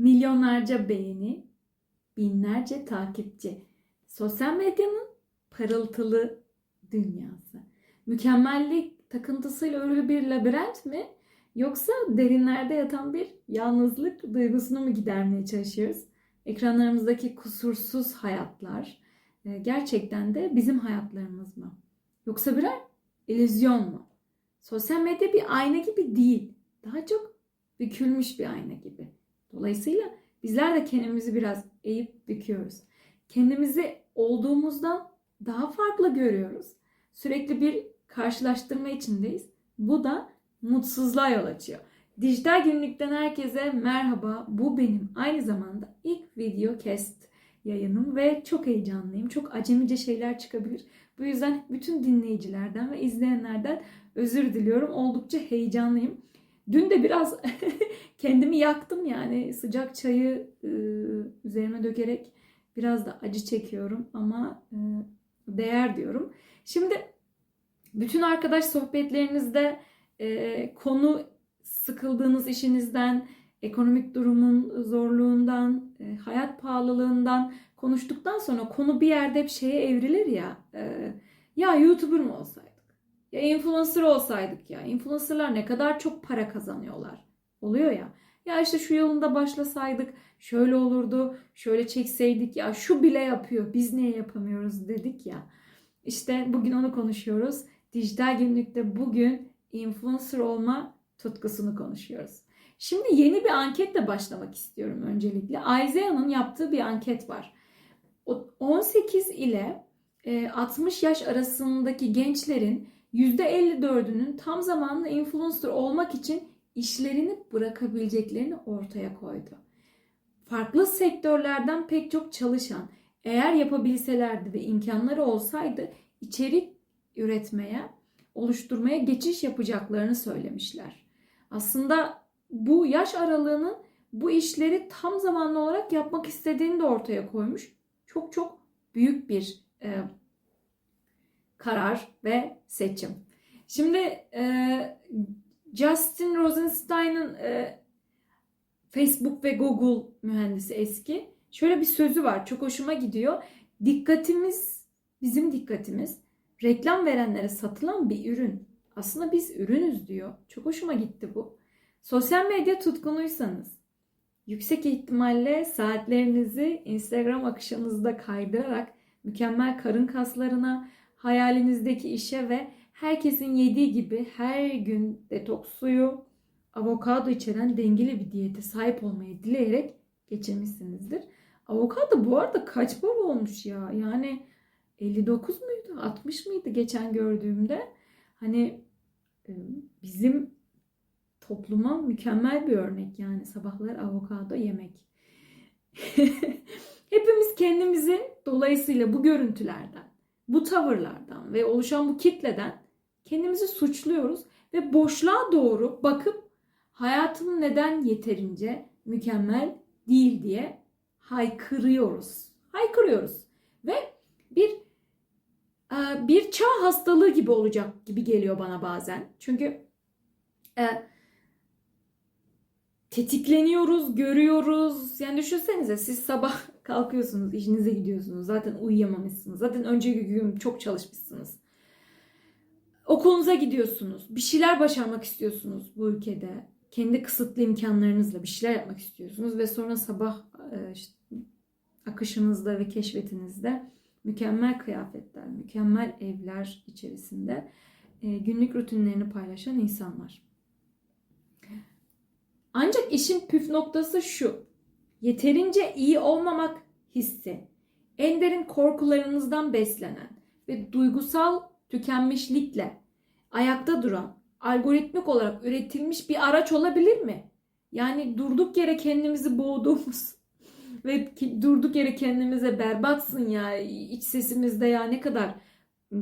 milyonlarca beğeni, binlerce takipçi. Sosyal medyanın parıltılı dünyası. Mükemmellik takıntısıyla örülü bir labirent mi? Yoksa derinlerde yatan bir yalnızlık duygusunu mu gidermeye çalışıyoruz? Ekranlarımızdaki kusursuz hayatlar e, gerçekten de bizim hayatlarımız mı? Yoksa birer illüzyon mu? Sosyal medya bir ayna gibi değil. Daha çok bükülmüş bir ayna gibi. Dolayısıyla bizler de kendimizi biraz eğip büküyoruz. Kendimizi olduğumuzdan daha farklı görüyoruz. Sürekli bir karşılaştırma içindeyiz. Bu da mutsuzluğa yol açıyor. Dijital günlükten herkese merhaba. Bu benim aynı zamanda ilk video cast yayınım ve çok heyecanlıyım. Çok acemice şeyler çıkabilir. Bu yüzden bütün dinleyicilerden ve izleyenlerden özür diliyorum. Oldukça heyecanlıyım. Dün de biraz kendimi yaktım yani sıcak çayı e, üzerime dökerek biraz da acı çekiyorum ama e, değer diyorum. Şimdi bütün arkadaş sohbetlerinizde konu sıkıldığınız işinizden, ekonomik durumun zorluğundan, e, hayat pahalılığından konuştuktan sonra konu bir yerde bir şeye evrilir ya. Ya YouTuber mu olsaydık? Ya influencer olsaydık ya. Influencerlar ne kadar çok para kazanıyorlar. Oluyor ya. Ya işte şu yolunda başlasaydık şöyle olurdu, şöyle çekseydik ya şu bile yapıyor biz niye yapamıyoruz dedik ya. İşte bugün onu konuşuyoruz. Dijital günlükte bugün influencer olma tutkusunu konuşuyoruz. Şimdi yeni bir anketle başlamak istiyorum öncelikle. Isaiah'nın yaptığı bir anket var. O 18 ile e, 60 yaş arasındaki gençlerin %54'ünün tam zamanlı influencer olmak için işlerini bırakabileceklerini ortaya koydu. Farklı sektörlerden pek çok çalışan eğer yapabilselerdi ve imkanları olsaydı içerik üretmeye, oluşturmaya geçiş yapacaklarını söylemişler. Aslında bu yaş aralığının bu işleri tam zamanlı olarak yapmak istediğini de ortaya koymuş. Çok çok büyük bir e, karar ve seçim. Şimdi e, Justin Rosenstein'ın e, Facebook ve Google mühendisi eski. Şöyle bir sözü var. Çok hoşuma gidiyor. Dikkatimiz, bizim dikkatimiz reklam verenlere satılan bir ürün. Aslında biz ürünüz diyor. Çok hoşuma gitti bu. Sosyal medya tutkunuysanız yüksek ihtimalle saatlerinizi Instagram akışınızda kaydırarak mükemmel karın kaslarına, hayalinizdeki işe ve herkesin yediği gibi her gün detoks suyu, avokado içeren dengeli bir diyete sahip olmayı dileyerek geçirmişsinizdir. Avokado bu arada kaç para olmuş ya? Yani 59 muydu? 60 mıydı geçen gördüğümde? Hani e, bizim topluma mükemmel bir örnek yani sabahlar avokado yemek. Hepimiz kendimizi dolayısıyla bu görüntülerden, bu tavırlardan ve oluşan bu kitleden kendimizi suçluyoruz ve boşluğa doğru bakıp hayatım neden yeterince mükemmel değil diye haykırıyoruz. Haykırıyoruz ve bir e, bir çağ hastalığı gibi olacak gibi geliyor bana bazen. Çünkü e, tetikleniyoruz, görüyoruz. Yani düşünsenize siz sabah kalkıyorsunuz, işinize gidiyorsunuz. Zaten uyuyamamışsınız. Zaten önceki gün çok çalışmışsınız. Okulunuza gidiyorsunuz. Bir şeyler başarmak istiyorsunuz bu ülkede. Kendi kısıtlı imkanlarınızla bir şeyler yapmak istiyorsunuz ve sonra sabah e, işte, akışınızda ve keşfetinizde mükemmel kıyafetler, mükemmel evler içerisinde e, günlük rutinlerini paylaşan insanlar. Ancak işin püf noktası şu. Yeterince iyi olmamak hissi, en derin korkularınızdan beslenen ve duygusal tükenmişlikle ayakta duran, algoritmik olarak üretilmiş bir araç olabilir mi? Yani durduk yere kendimizi boğduğumuz ve durduk yere kendimize berbatsın ya, iç sesimizde ya ne kadar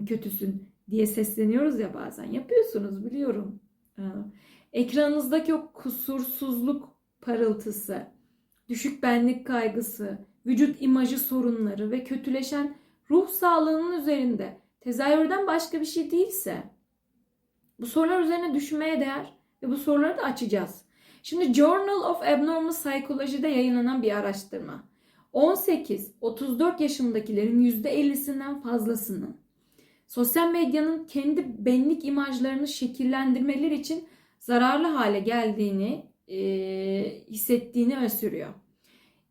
kötüsün diye sesleniyoruz ya bazen. Yapıyorsunuz biliyorum. Ekranınızdaki o kusursuzluk parıltısı, düşük benlik kaygısı, vücut imajı sorunları ve kötüleşen ruh sağlığının üzerinde tezahürden başka bir şey değilse bu sorular üzerine düşünmeye değer ve bu soruları da açacağız. Şimdi Journal of Abnormal Psychology'de yayınlanan bir araştırma. 18-34 yaşındakilerin %50'sinden fazlasının sosyal medyanın kendi benlik imajlarını şekillendirmeleri için zararlı hale geldiğini e, hissettiğini öne sürüyor.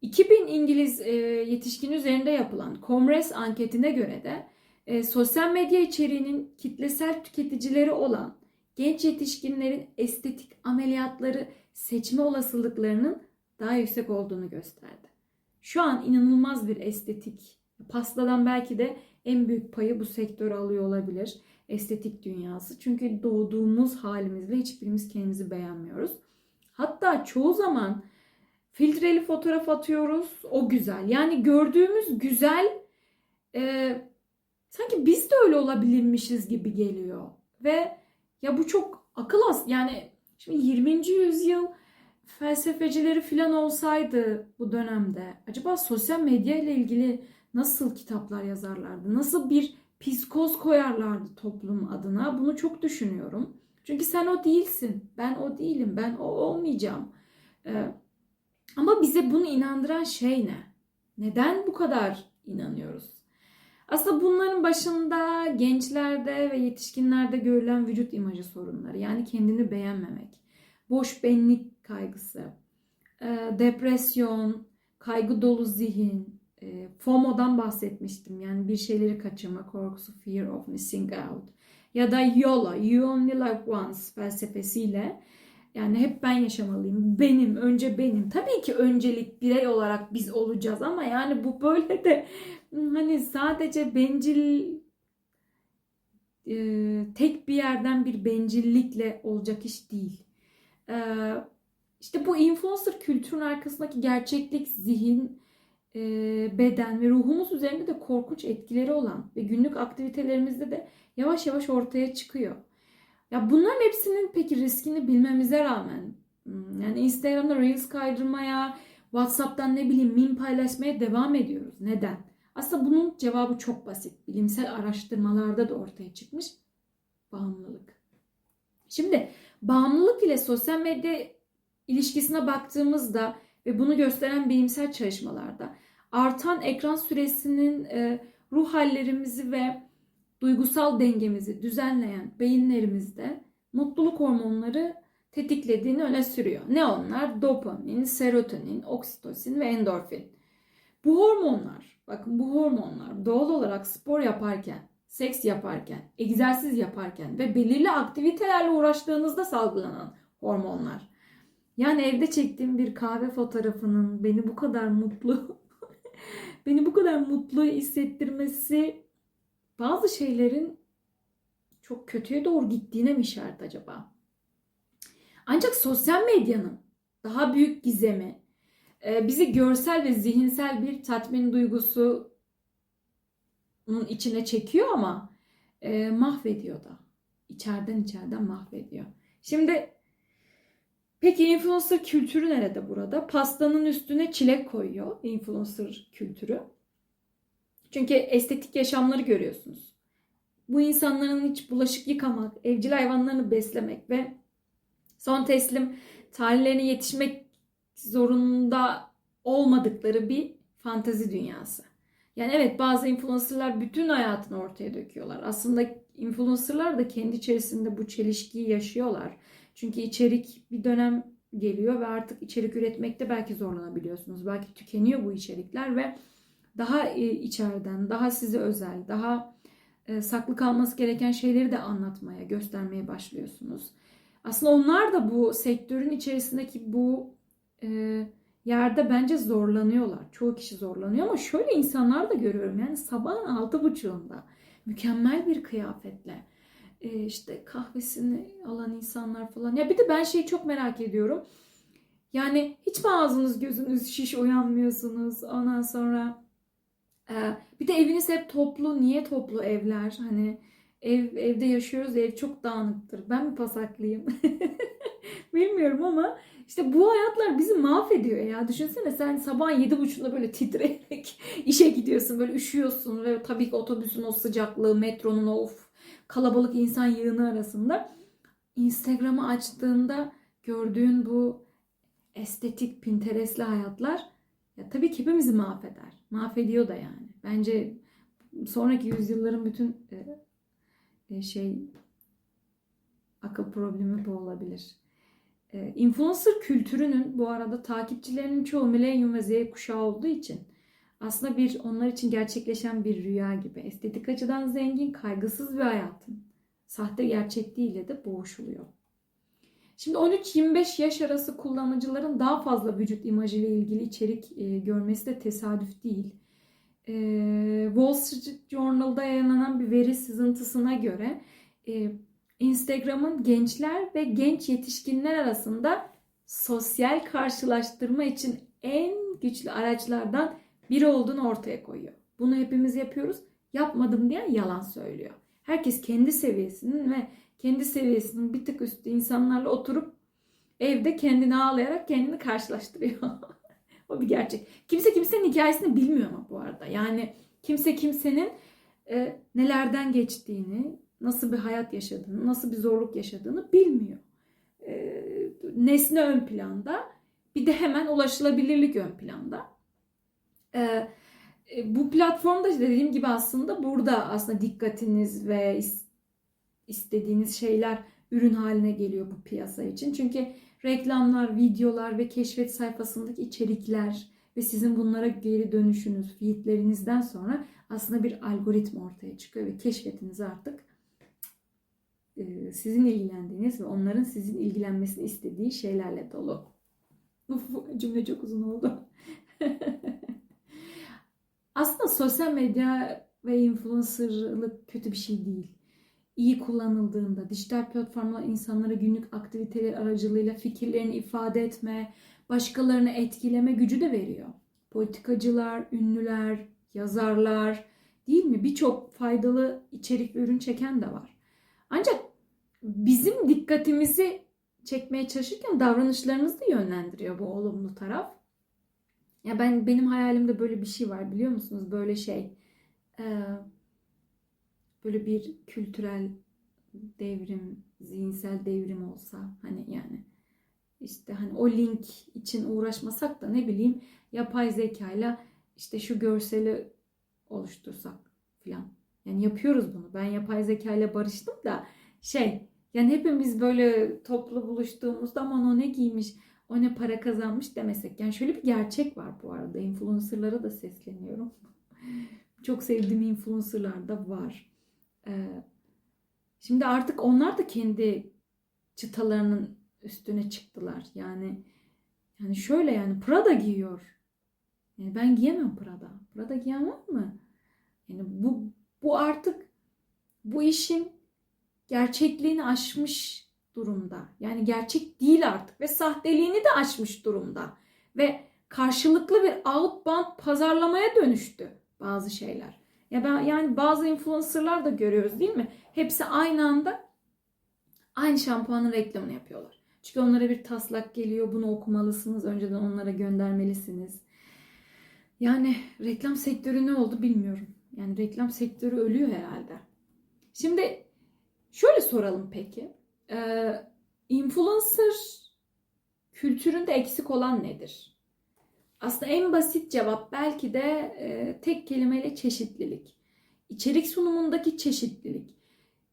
2000 İngiliz e, yetişkin üzerinde yapılan Comres anketine göre de e, sosyal medya içeriğinin kitlesel tüketicileri olan genç yetişkinlerin estetik ameliyatları seçme olasılıklarının daha yüksek olduğunu gösterdi. Şu an inanılmaz bir estetik. Pastadan belki de en büyük payı bu sektör alıyor olabilir. Estetik dünyası. Çünkü doğduğumuz halimizle hiçbirimiz kendimizi beğenmiyoruz. Hatta çoğu zaman filtreli fotoğraf atıyoruz. O güzel. Yani gördüğümüz güzel e, sanki biz de öyle olabilirmişiz gibi geliyor. Ve ya bu çok akıl as yani şimdi 20. yüzyıl felsefecileri falan olsaydı bu dönemde acaba sosyal medya ile ilgili nasıl kitaplar yazarlardı? Nasıl bir psikoz koyarlardı toplum adına? Bunu çok düşünüyorum. Çünkü sen o değilsin. Ben o değilim. Ben o olmayacağım. Ee, ama bize bunu inandıran şey ne? Neden bu kadar inanıyoruz? Aslında bunların başında gençlerde ve yetişkinlerde görülen vücut imajı sorunları. Yani kendini beğenmemek, boş benlik kaygısı, e, depresyon, kaygı dolu zihin, e, FOMO'dan bahsetmiştim. Yani bir şeyleri kaçırma korkusu, fear of missing out. Ya da YOLO, you only live once felsefesiyle yani hep ben yaşamalıyım. Benim, önce benim. Tabii ki öncelik birey olarak biz olacağız ama yani bu böyle de hani sadece bencil e, tek bir yerden bir bencillikle olacak iş değil. E, işte bu influencer kültürün arkasındaki gerçeklik, zihin, beden ve ruhumuz üzerinde de korkunç etkileri olan ve günlük aktivitelerimizde de yavaş yavaş ortaya çıkıyor. Ya bunların hepsinin peki riskini bilmemize rağmen hmm, yani Instagram'da Reels kaydırmaya, WhatsApp'tan ne bileyim meme paylaşmaya devam ediyoruz. Neden? Aslında bunun cevabı çok basit. Bilimsel araştırmalarda da ortaya çıkmış. Bağımlılık. Şimdi bağımlılık ile sosyal medya ilişkisine baktığımızda ve bunu gösteren bilimsel çalışmalarda artan ekran süresinin e, ruh hallerimizi ve duygusal dengemizi düzenleyen beyinlerimizde mutluluk hormonları tetiklediğini öne sürüyor. Ne onlar? Dopamin, serotonin, oksitosin ve endorfin. Bu hormonlar, bakın bu hormonlar doğal olarak spor yaparken, seks yaparken, egzersiz yaparken ve belirli aktivitelerle uğraştığınızda salgılanan hormonlar. Yani evde çektiğim bir kahve fotoğrafının beni bu kadar mutlu beni bu kadar mutlu hissettirmesi bazı şeylerin çok kötüye doğru gittiğine mi işaret acaba? Ancak sosyal medyanın daha büyük gizemi e, bizi görsel ve zihinsel bir tatmin duygusunun içine çekiyor ama e, mahvediyor da. İçeriden içeriden mahvediyor. Şimdi peki influencer kültürü nerede burada? Pastanın üstüne çilek koyuyor influencer kültürü. Çünkü estetik yaşamları görüyorsunuz. Bu insanların hiç bulaşık yıkamak, evcil hayvanlarını beslemek ve son teslim tarihlerine yetişmek zorunda olmadıkları bir fantazi dünyası. Yani evet bazı influencerlar bütün hayatını ortaya döküyorlar. Aslında influencerlar da kendi içerisinde bu çelişkiyi yaşıyorlar. Çünkü içerik bir dönem geliyor ve artık içerik üretmekte belki zorlanabiliyorsunuz. Belki tükeniyor bu içerikler ve daha e, içeriden, daha size özel, daha e, saklı kalması gereken şeyleri de anlatmaya, göstermeye başlıyorsunuz. Aslında onlar da bu sektörün içerisindeki bu e, yerde bence zorlanıyorlar. Çoğu kişi zorlanıyor ama şöyle insanlar da görüyorum. Yani sabahın altı buçuğunda mükemmel bir kıyafetle işte kahvesini alan insanlar falan. Ya bir de ben şeyi çok merak ediyorum. Yani hiç mi ağzınız gözünüz şiş uyanmıyorsunuz? Ondan sonra ee, bir de eviniz hep toplu. Niye toplu evler? Hani ev evde yaşıyoruz. Ev çok dağınıktır. Ben mi pasaklıyım? Bilmiyorum ama işte bu hayatlar bizi mahvediyor ya. Düşünsene sen sabah yedi buçukta böyle titreyerek işe gidiyorsun. Böyle üşüyorsun ve tabii ki otobüsün o sıcaklığı, metronun o kalabalık insan yığını arasında. Instagram'ı açtığında gördüğün bu estetik Pinterest'li hayatlar ya tabii ki hepimizi mahveder. Mahvediyor da yani. Bence sonraki yüzyılların bütün e, e, şey akıl problemi bu olabilir. E, influencer kültürünün bu arada takipçilerinin çoğu milenyum ve Z kuşağı olduğu için aslında bir onlar için gerçekleşen bir rüya gibi. Estetik açıdan zengin, kaygısız bir hayatın sahte gerçekliğiyle de boğuşuluyor. Şimdi 13-25 yaş arası kullanıcıların daha fazla vücut imajı ile ilgili içerik e, görmesi de tesadüf değil. E, Wall Street Journal'da yayınlanan bir veri sızıntısına göre e, Instagram'ın gençler ve genç yetişkinler arasında sosyal karşılaştırma için en güçlü araçlardan biri olduğunu ortaya koyuyor. Bunu hepimiz yapıyoruz. Yapmadım diye yalan söylüyor. Herkes kendi seviyesinin ve kendi seviyesinin bir tık üstü insanlarla oturup evde kendini ağlayarak kendini karşılaştırıyor. o bir gerçek. Kimse kimsenin hikayesini bilmiyor ama bu arada. Yani kimse kimsenin e, nelerden geçtiğini, nasıl bir hayat yaşadığını, nasıl bir zorluk yaşadığını bilmiyor. E, nesne ön planda, bir de hemen ulaşılabilirlik ön planda. E, e, bu platformda dediğim gibi aslında burada aslında dikkatiniz ve istediğiniz şeyler ürün haline geliyor bu piyasa için. Çünkü reklamlar, videolar ve keşfet sayfasındaki içerikler ve sizin bunlara geri dönüşünüz, feedlerinizden sonra aslında bir algoritma ortaya çıkıyor ve keşfetiniz artık sizin ilgilendiğiniz ve onların sizin ilgilenmesini istediği şeylerle dolu. Uf, cümle çok uzun oldu. Aslında sosyal medya ve influencerlık kötü bir şey değil. İyi kullanıldığında dijital platformlar insanlara günlük aktiviteler aracılığıyla fikirlerini ifade etme, başkalarını etkileme gücü de veriyor. Politikacılar, ünlüler, yazarlar değil mi? Birçok faydalı içerik ürün çeken de var. Ancak bizim dikkatimizi çekmeye çalışırken davranışlarımızı da yönlendiriyor bu olumlu taraf. Ya ben benim hayalimde böyle bir şey var biliyor musunuz? Böyle şey e, böyle bir kültürel devrim, zihinsel devrim olsa hani yani işte hani o link için uğraşmasak da ne bileyim yapay zekayla işte şu görseli oluştursak filan. Yani yapıyoruz bunu. Ben yapay zekayla barıştım da şey yani hepimiz böyle toplu buluştuğumuzda aman o ne giymiş o ne para kazanmış demesek. Yani şöyle bir gerçek var bu arada. Influencer'lara da sesleniyorum. Çok sevdiğim influencer'lar da var. Ee, şimdi artık onlar da kendi çıtalarının üstüne çıktılar. Yani yani şöyle yani Prada giyiyor. Yani ben giyemem Prada. Prada giyemem mi? Yani bu bu artık bu işin gerçekliğini aşmış durumda. Yani gerçek değil artık ve sahteliğini de aşmış durumda. Ve karşılıklı bir outbound pazarlamaya dönüştü bazı şeyler. Ya ben yani bazı influencerlar da görüyoruz değil mi? Hepsi aynı anda aynı şampuanın reklamını yapıyorlar. Çünkü onlara bir taslak geliyor. Bunu okumalısınız. Önceden onlara göndermelisiniz. Yani reklam sektörü ne oldu bilmiyorum. Yani reklam sektörü ölüyor herhalde. Şimdi şöyle soralım peki. Ee, influencer kültüründe eksik olan nedir? Aslında en basit cevap belki de e, tek kelimeyle çeşitlilik. İçerik sunumundaki çeşitlilik.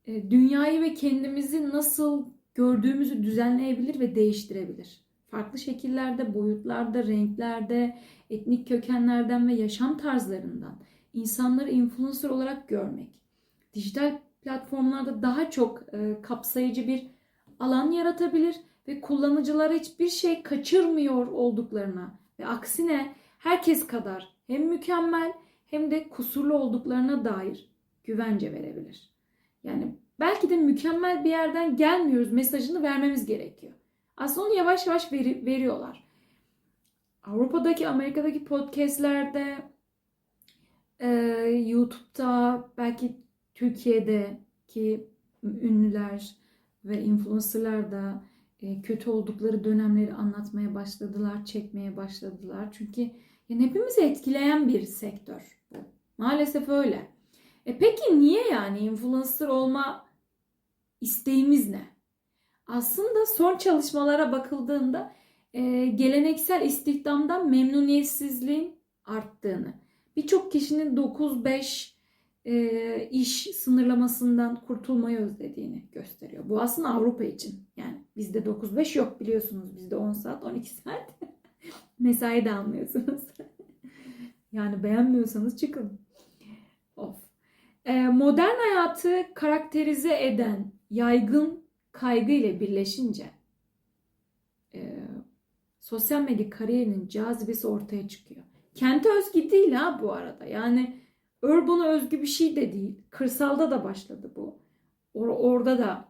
E, dünyayı ve kendimizi nasıl gördüğümüzü düzenleyebilir ve değiştirebilir. Farklı şekillerde, boyutlarda, renklerde, etnik kökenlerden ve yaşam tarzlarından insanları influencer olarak görmek. Dijital platformlarda daha çok e, kapsayıcı bir alan yaratabilir ve kullanıcılara hiçbir şey kaçırmıyor olduklarına ve aksine herkes kadar hem mükemmel hem de kusurlu olduklarına dair güvence verebilir. Yani belki de mükemmel bir yerden gelmiyoruz mesajını vermemiz gerekiyor. Aslında onu yavaş yavaş veri, veriyorlar. Avrupa'daki, Amerika'daki podcastlerde, e, YouTube'da, belki Türkiye'deki ünlüler ve influencerlar da e, kötü oldukları dönemleri anlatmaya başladılar, çekmeye başladılar. Çünkü yani hepimizi etkileyen bir sektör bu. Maalesef öyle. E peki niye yani influencer olma isteğimiz ne? Aslında son çalışmalara bakıldığında e, geleneksel istihdamdan memnuniyetsizliğin arttığını, birçok kişinin 9-5 e, iş sınırlamasından kurtulmayı özlediğini gösteriyor. Bu aslında Avrupa için. Yani bizde 9-5 yok biliyorsunuz. Bizde 10 saat, 12 saat mesai de almıyorsunuz. yani beğenmiyorsanız çıkın. Of. E, modern hayatı karakterize eden yaygın kaygı ile birleşince e, sosyal medya kariyerinin cazibesi ortaya çıkıyor. Kente özgü değil ha bu arada. Yani urban'a özgü bir şey de değil. Kırsalda da başladı bu. Or- orada da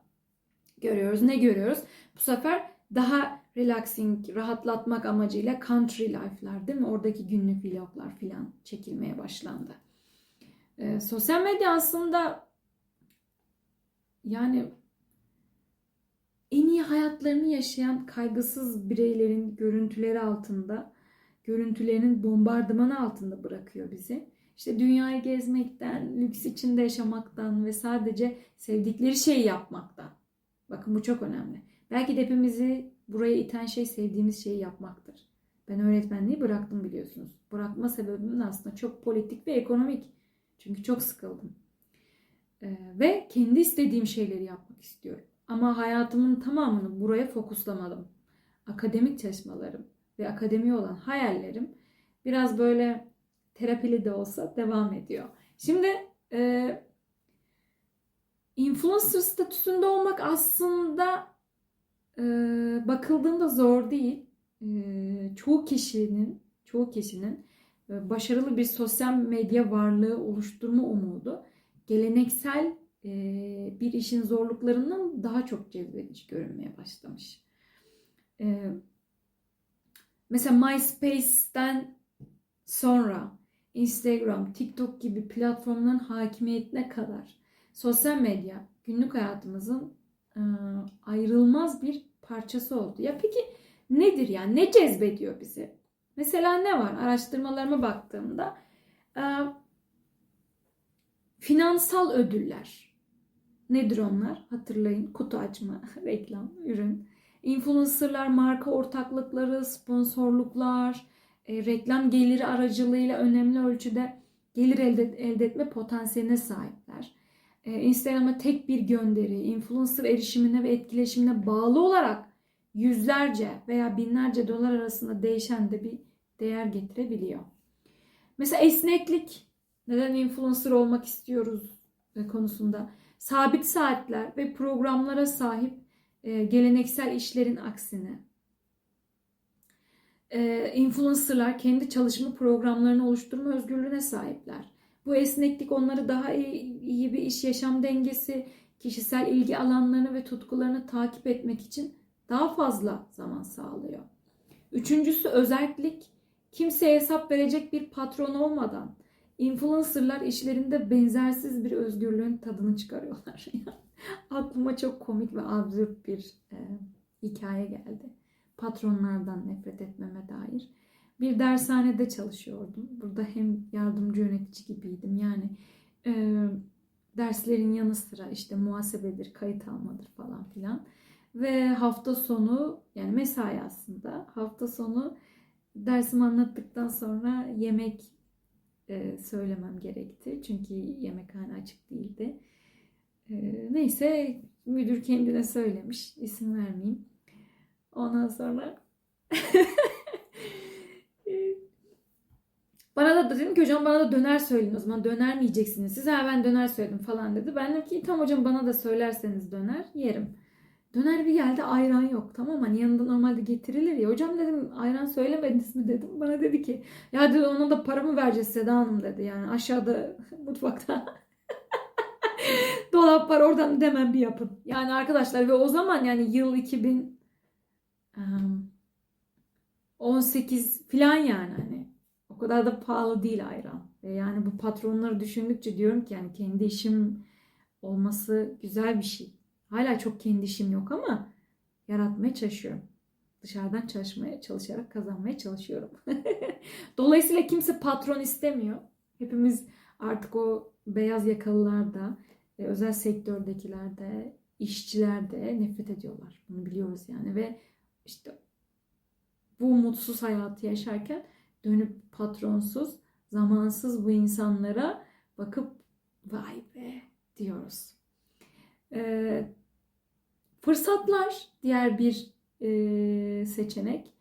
görüyoruz. Ne görüyoruz? Bu sefer daha relaxing, rahatlatmak amacıyla country life'lar değil mi? Oradaki günlük vloglar filan çekilmeye başlandı. Ee, sosyal medya aslında yani en iyi hayatlarını yaşayan kaygısız bireylerin görüntüleri altında, görüntülerinin bombardımanı altında bırakıyor bizi. İşte dünyayı gezmekten, lüks içinde yaşamaktan ve sadece sevdikleri şeyi yapmaktan. Bakın bu çok önemli. Belki de hepimizi buraya iten şey sevdiğimiz şeyi yapmaktır. Ben öğretmenliği bıraktım biliyorsunuz. Bırakma sebebim aslında çok politik ve ekonomik. Çünkü çok sıkıldım. Ee, ve kendi istediğim şeyleri yapmak istiyorum. Ama hayatımın tamamını buraya fokuslamadım. Akademik çalışmalarım ve akademi olan hayallerim biraz böyle terapili de olsa devam ediyor. Şimdi e, influencer statüsünde olmak aslında e, bakıldığında zor değil. E, çoğu kişinin çoğu kişinin e, başarılı bir sosyal medya varlığı oluşturma umudu geleneksel e, bir işin zorluklarından daha çok cezbedici görünmeye başlamış. E, mesela MySpace'ten sonra Instagram, TikTok gibi platformların hakimiyetine kadar sosyal medya günlük hayatımızın ayrılmaz bir parçası oldu. Ya peki nedir yani? Ne cezbediyor bizi? Mesela ne var? Araştırmalarıma baktığımda finansal ödüller. Nedir onlar? Hatırlayın. Kutu açma, reklam, ürün. Influencerlar, marka ortaklıkları, sponsorluklar, e, reklam geliri aracılığıyla önemli ölçüde gelir elde, elde etme potansiyeline sahipler. E, Instagram'a tek bir gönderi, influencer erişimine ve etkileşimine bağlı olarak yüzlerce veya binlerce dolar arasında değişen de bir değer getirebiliyor. Mesela esneklik, neden influencer olmak istiyoruz konusunda sabit saatler ve programlara sahip e, geleneksel işlerin aksine e, influencerlar kendi çalışma programlarını oluşturma özgürlüğüne sahipler. Bu esneklik onları daha iyi, iyi bir iş yaşam dengesi, kişisel ilgi alanlarını ve tutkularını takip etmek için daha fazla zaman sağlıyor. Üçüncüsü özellik. Kimseye hesap verecek bir patron olmadan influencerlar işlerinde benzersiz bir özgürlüğün tadını çıkarıyorlar. Aklıma çok komik ve absürt bir e, hikaye geldi patronlardan nefret etmeme dair. Bir dershanede çalışıyordum. Burada hem yardımcı yönetici gibiydim. Yani e, derslerin yanı sıra işte muhasebedir, kayıt almadır falan filan. Ve hafta sonu yani mesai aslında hafta sonu dersimi anlattıktan sonra yemek e, söylemem gerekti. Çünkü yemekhane açık değildi. E, neyse müdür kendine söylemiş. isim vermeyeyim. Ondan sonra bana da dedim ki hocam bana da döner söyleyin o zaman döner mi yiyeceksiniz siz? Ha ben döner söyledim falan dedi. Ben dedim ki tam hocam bana da söylerseniz döner yerim. Döner bir geldi ayran yok tamam hani yanında normalde getirilir ya. Hocam dedim ayran söylemediniz mi dedim. Bana dedi ki ya dedi ona da para mı vereceğiz Seda Hanım dedi. Yani aşağıda mutfakta dolap var oradan demem bir yapın. Yani arkadaşlar ve o zaman yani yıl 2000 18 falan yani hani o kadar da pahalı değil ayran. Ve yani bu patronları düşündükçe diyorum ki yani kendi işim olması güzel bir şey. Hala çok kendi işim yok ama yaratmaya çalışıyorum. Dışarıdan çalışmaya çalışarak kazanmaya çalışıyorum. Dolayısıyla kimse patron istemiyor. Hepimiz artık o beyaz yakalılarda, özel sektördekilerde, işçilerde nefret ediyorlar. Bunu biliyoruz yani ve işte bu mutsuz hayatı yaşarken dönüp patronsuz, zamansız bu insanlara bakıp vay be diyoruz. Ee, fırsatlar diğer bir e, seçenek.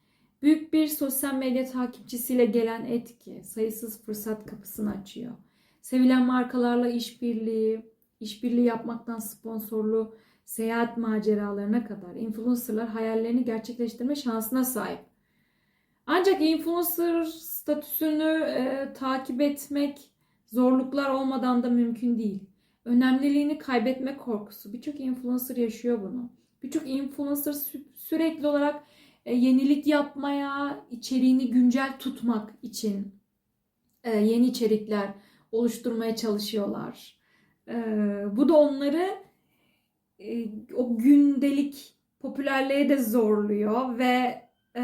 Büyük bir sosyal medya takipçisiyle gelen etki sayısız fırsat kapısını açıyor. Sevilen markalarla işbirliği, işbirliği yapmaktan sponsorlu seyahat maceralarına kadar influencerlar hayallerini gerçekleştirme şansına sahip. Ancak influencer statüsünü e, takip etmek zorluklar olmadan da mümkün değil. Önemliliğini kaybetme korkusu. Birçok influencer yaşıyor bunu. Birçok influencer sü- sürekli olarak e, yenilik yapmaya, içeriğini güncel tutmak için e, yeni içerikler oluşturmaya çalışıyorlar. E, bu da onları e, o gündelik popülerliğe de zorluyor ve e,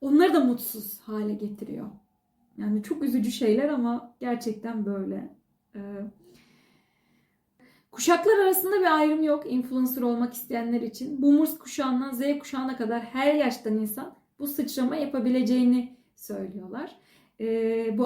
onları da mutsuz hale getiriyor. Yani çok üzücü şeyler ama gerçekten böyle. E, kuşaklar arasında bir ayrım yok influencer olmak isteyenler için. Boomers kuşağından Z kuşağına kadar her yaştan insan bu sıçrama yapabileceğini söylüyorlar. Ee, bu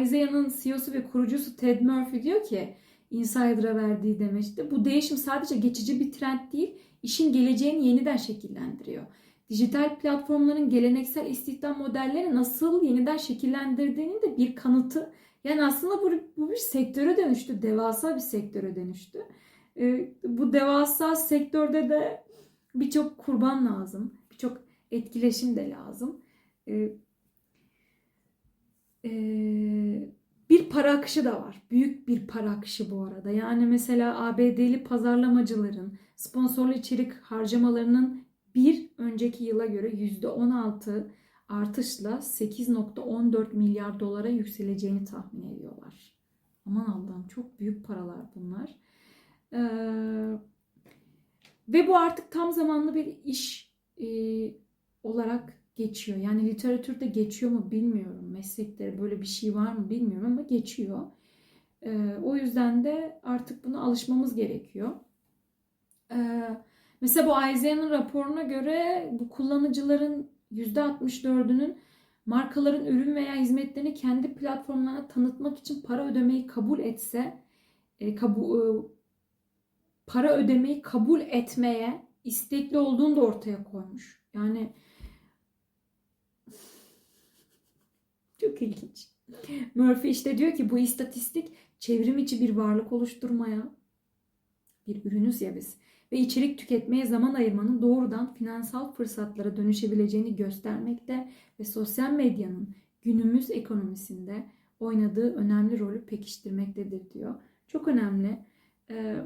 Isaiah'nın CEO'su ve kurucusu Ted Murphy diyor ki Insider'a verdiği demeçte bu değişim sadece geçici bir trend değil, işin geleceğini yeniden şekillendiriyor. Dijital platformların geleneksel istihdam modelleri nasıl yeniden şekillendirdiğinin de bir kanıtı. Yani aslında bu, bu bir sektöre dönüştü, devasa bir sektöre dönüştü. Ee, bu devasa sektörde de birçok kurban lazım, birçok etkileşim de lazım. Ee, ee, bir para akışı da var. Büyük bir para akışı bu arada. Yani mesela ABD'li pazarlamacıların sponsorlu içerik harcamalarının bir önceki yıla göre %16 artışla 8.14 milyar dolara yükseleceğini tahmin ediyorlar. Aman Allah'ım çok büyük paralar bunlar. Ee, ve bu artık tam zamanlı bir iş e, olarak geçiyor. Yani literatürde geçiyor mu bilmiyorum. Meslekleri böyle bir şey var mı bilmiyorum ama geçiyor. Ee, o yüzden de artık buna alışmamız gerekiyor. Ee, mesela bu Isaiah'nın raporuna göre bu kullanıcıların %64'ünün markaların ürün veya hizmetlerini kendi platformlarına tanıtmak için para ödemeyi kabul etse e, kabu, e, para ödemeyi kabul etmeye istekli olduğunu da ortaya koymuş. Yani Çok ilginç. Murphy işte diyor ki bu istatistik çevrim içi bir varlık oluşturmaya, bir ürünüz ya biz ve içerik tüketmeye zaman ayırmanın doğrudan finansal fırsatlara dönüşebileceğini göstermekte ve sosyal medyanın günümüz ekonomisinde oynadığı önemli rolü pekiştirmektedir diyor. Çok önemli. Ee,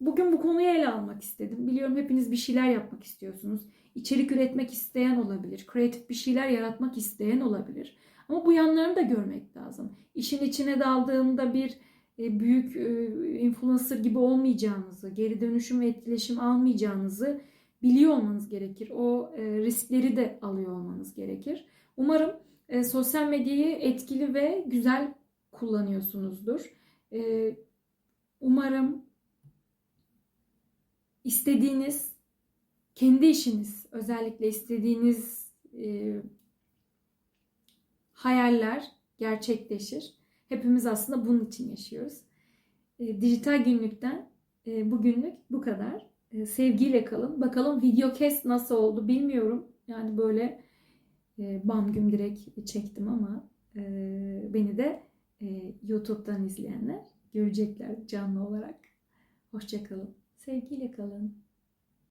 bugün bu konuyu ele almak istedim. Biliyorum hepiniz bir şeyler yapmak istiyorsunuz. İçerik üretmek isteyen olabilir. Kreatif bir şeyler yaratmak isteyen olabilir. Ama bu yanlarını da görmek lazım. İşin içine daldığında bir e, büyük e, influencer gibi olmayacağınızı, geri dönüşüm ve etkileşim almayacağınızı biliyor olmanız gerekir. O e, riskleri de alıyor olmanız gerekir. Umarım sosyal medyayı etkili ve güzel kullanıyorsunuzdur. Umarım istediğiniz, kendi işiniz, özellikle istediğiniz hayaller gerçekleşir. Hepimiz aslında bunun için yaşıyoruz. E, dijital günlükten e, bugünlük bu kadar. E, sevgiyle kalın. Bakalım video kes nasıl oldu bilmiyorum. Yani böyle e, bam güm direkt çektim ama e, beni de e, YouTube'dan izleyenler görecekler canlı olarak. Hoşçakalın. Sevgiyle kalın.